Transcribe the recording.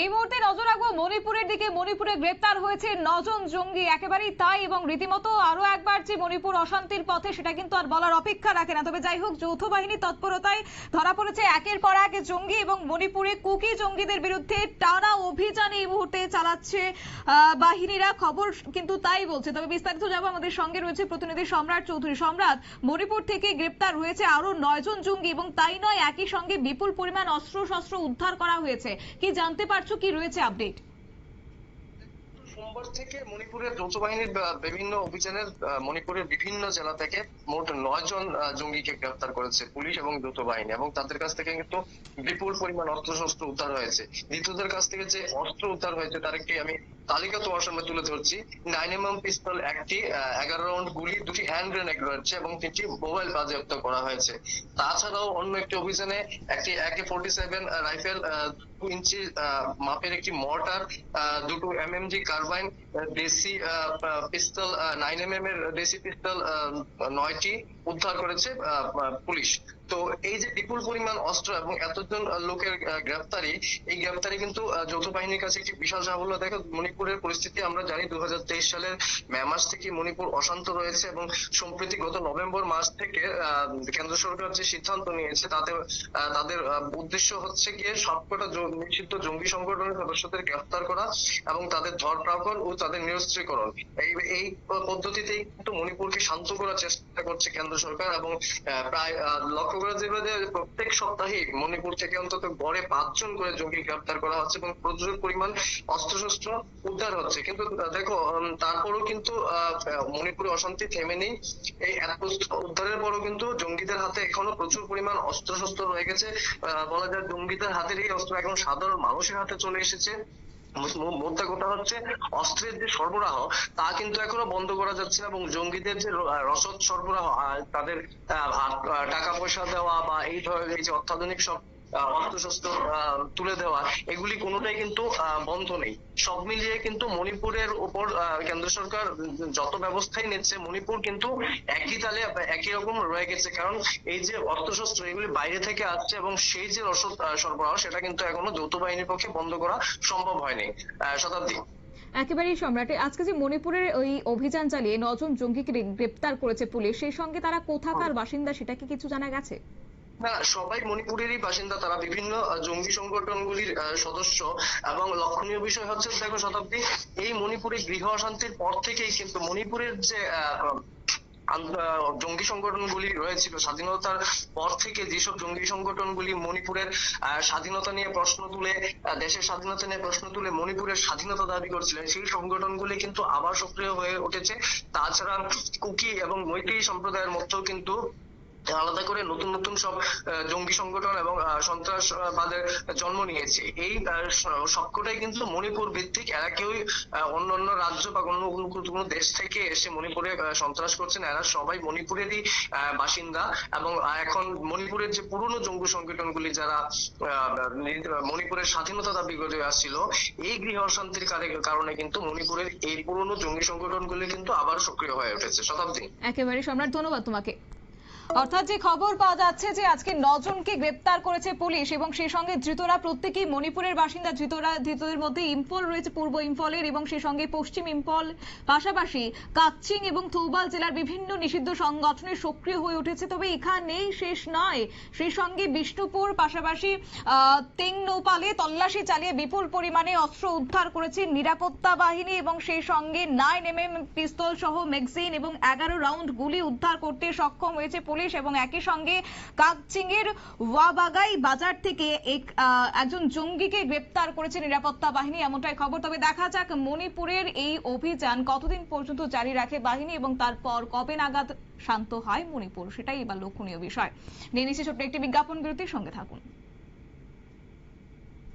এই মুহূর্তে নজর রাখব মণিপুরের দিকে। মণিপুরে গ্রেপ্তার হয়েছে নজন জঙ্গি। একেবারেই তাই এবং রীতিমতো আরও একবার যে মণিপুর অশান্তির পথে, সেটা কিন্তু আর বলার অপেক্ষা রাখে না। তবে যাই হোক, যৌথ বাহিনী তৎপরতায় ধরা পড়েছে একের পর এক জঙ্গি এবং মণিপুরে কুকি জঙ্গিদের বিরুদ্ধে টানা অভিযান এই মুহূর্তে চালাচ্ছে বাহিনীরা। খবর কিন্তু তাই বলছে। তবে বিস্তারিত যাব আমাদের সঙ্গে রয়েছে প্রতিনিধি সম্রাট চৌধুরী। সম্রাট, মণিপুর থেকে গ্রেপ্তার হয়েছে আরও নয়জন জঙ্গি এবং তাই নয়, একই সঙ্গে বিপুল পরিমাণ অস্ত্র শস্ত্র উদ্ধার করা হয়েছে। কি জানতে পারছ কি রয়েছে আপডেট সোমবার থেকে মণিপুরের যৌথ বাহিনীর বিভিন্ন অভিযানের মণিপুরের বিভিন্ন জেলা থেকে মোট নয় জন জঙ্গিকে গ্রেফতার করেছে পুলিশ এবং যৌথ বাহিনী এবং তাদের কাছ থেকে কিন্তু বিপুল পরিমাণ অস্ত্র শস্ত্র উদ্ধার হয়েছে। দ্বিতীয়দের কাছ থেকে যে অস্ত্র উদ্ধার হয়েছে, তার একটি আমি তালিকা তোমার সামনে তুলে ধরছি। নাইন এম এম পিস্তল একটি এগারো রাউন্ড গুলি, দুটি হ্যান্ড গ্রেনেড রয়েছে এবং তিনটি মোবাইল বাজেয়াপ্ত করা হয়েছে। তাছাড়াও অন্য একটি অভিযানে একটি একে ফোর্টি সেভেন রাইফেল দু ইঞ্চি মাপের একটি মর্টার দুটো এমএমজি কার্বাইন দেশি পিস্তল নাইন এম এম এর দেশি পিস্তল নয়টি উদ্ধার করেছে পুলিশ। তো এই যে বিপুল পরিমাণ অস্ত্র এবং এতজন লোকের গ্রেফতারি এই গ্রেফতারি কিন্তু যৌথ বাহিনীর কাছে একটি বিশাল সাফল্য। দেখো মণিপুরের পরিস্থিতি আমরা জানি দু সালের মে মাস থেকে মণিপুর অশান্ত রয়েছে এবং সম্প্রতি গত নভেম্বর মাস থেকে কেন্দ্র সরকার যে সিদ্ধান্ত নিয়েছে তাতে তাদের উদ্দেশ্য হচ্ছে গিয়ে সবকটা নিষিদ্ধ জঙ্গি সংগঠনের সদস্যদের গ্রেফতার করা এবং তাদের ধরপাকড় ও তাদের নিরস্ত্রীকরণ। এই এই পদ্ধতিতেই কিন্তু মণিপুরকে শান্ত করার চেষ্টা করছে কেন্দ্র সরকার এবং প্রায় আহ, যাবে যে প্রত্যেক সপ্তাহে মণিপুর থেকে অন্তত গড়ে পাঁচজন করে জঙ্গি গ্রেফতার করা হচ্ছে এবং প্রচুর পরিমাণ অস্ত্রশস্ত্র উদ্ধার হচ্ছে। কিন্তু দেখো তারপরও কিন্তু মণিপুরে অশান্তি থেমে নেই। এই উদ্ধারের পরও কিন্তু জঙ্গিদের হাতে এখনও প্রচুর পরিমাণ অস্ত্রশস্ত্র রয়ে গেছে। বলা যায় জঙ্গিদের হাতের এই অস্ত্র এখন সাধারণ মানুষের হাতে চলে এসেছে। মোদ্দা কথা হচ্ছে অস্ত্রের যে সরবরাহ, তা কিন্তু এখনও বন্ধ করা যাচ্ছে এবং জঙ্গিদের যে রসদ সরবরাহ তাদের টাকা পয়সা দেওয়া বা এই ধরনের যে অত্যাধুনিক সব অস্ত্রশস্ত্র তুলে দেওয়া এগুলি কোনোটাই কিন্তু বন্ধ নেই। সব মিলিয়ে কিন্তু মণিপুরের উপর কেন্দ্র সরকার যত ব্যবস্থাই নিচ্ছে মণিপুর কিন্তু একই তালে একই রকম রয়ে গেছে। কারণ এই যে অস্ত্রশস্ত্র এগুলি বাইরে থেকে আসছে এবং সেই যে রসদ সরবরাহ সেটা কিন্তু এখনও যৌথ বাহিনীর পক্ষে বন্ধ করা সম্ভব হয়নি শতাব্দী। একেবারেই সম্রাটে আজকে যে মণিপুরের ওই অভিযান চালিয়ে নজন জঙ্গিকে গ্রেপ্তার করেছে পুলিশ সেই সঙ্গে তারা কোথাকার বাসিন্দা সেটা কি কিছু জানা গেছে? না, সবাই মণিপুরেরই বাসিন্দা। তারা বিভিন্ন জঙ্গি সংগঠনগুলির সদস্য এবং লক্ষণীয় বিষয় হচ্ছে, দেখো শতাব্দী, এই মণিপুরে গৃহ অশান্তির পর থেকেই কিন্তু মণিপুরের যে জঙ্গি সংগঠনগুলি রয়েছিল, স্বাধীনতার পর থেকে যেসব জঙ্গি সংগঠনগুলি মণিপুরের স্বাধীনতা নিয়ে প্রশ্ন তুলে দেশের স্বাধীনতা নিয়ে প্রশ্ন তুলে মণিপুরের স্বাধীনতা দাবি করছিলেন, সেই সংগঠনগুলি কিন্তু আবার সক্রিয় হয়ে উঠেছে। তাছাড়া কুকি এবং মৈত্রী সম্প্রদায়ের মধ্যেও কিন্তু আলাদা করে নতুন নতুন সব জঙ্গি সংগঠন এবং সন্ত্রাসবাদের জন্ম নিয়েছে, এই সবকটাই কিন্তু মণিপুর ভিত্তিক। এরা কেউই অন্য অন্য রাজ্য বা অন্য কোনো দেশ থেকে এসে মণিপুরে সন্ত্রাস করছেন এরা সবাই মণিপুরেরই বাসিন্দা এবং এখন মণিপুরের যে পুরনো জঙ্গি সংগঠনগুলি যারা মণিপুরের স্বাধীনতা দাবি করে আসছিল, এই গৃহ অশান্তির কারে- কারণে কিন্তু মণিপুরের এই পুরনো জঙ্গি সংগঠনগুলি কিন্তু আবার সক্রিয় হয়ে উঠেছে, শতাব্দী। একেবারে সম্রাট, ধন্যবাদ তোমাকে। অর্থাৎ যে খবর পাওয়া যাচ্ছে যে আজকে নজনকে গ্রেপ্তার করেছে পুলিশ এবং সেই সঙ্গে ধৃতরা প্রত্যেকেই মণিপুরের বাসিন্দা ধৃতরা ধৃতদের মধ্যে ইম্ফল রয়েছে পূর্ব ইম্ফলের এবং সেই সঙ্গে পশ্চিম ইম্ফল পাশাপাশি কাকচিং এবং থৌবাল জেলার বিভিন্ন নিষিদ্ধ সংগঠনে সক্রিয় হয়ে উঠেছে। তবে এখানেই শেষ নয়। সেই সঙ্গে বিষ্ণুপুর পাশাপাশি আহ, তেংনৌপালে তল্লাশি চালিয়ে বিপুল পরিমাণে অস্ত্র উদ্ধার করেছে নিরাপত্তা বাহিনী এবং সেই সঙ্গে নাইন এম এম পিস্তল সহ ম্যাগজিন এবং এগারো রাউন্ড গুলি উদ্ধার করতে সক্ষম হয়েছে পুলিশ এবং একই সঙ্গে কাকচিং এর ওয়াবাগাই বাজার থেকে এক একজন জঙ্গিকে গ্রেপ্তার করেছে নিরাপত্তা বাহিনী, এমনটাই খবর। তবে দেখা যাক মণিপুরের এই অভিযান কতদিন পর্যন্ত জারি রাখে বাহিনী এবং তারপর কবে নাগাদ শান্ত হয় মণিপুর, সেটাই এবার লক্ষণীয় বিষয়। নিয়ে নিচ্ছে ছোট্ট একটি বিজ্ঞাপন বিরতির সঙ্গে থাকুন।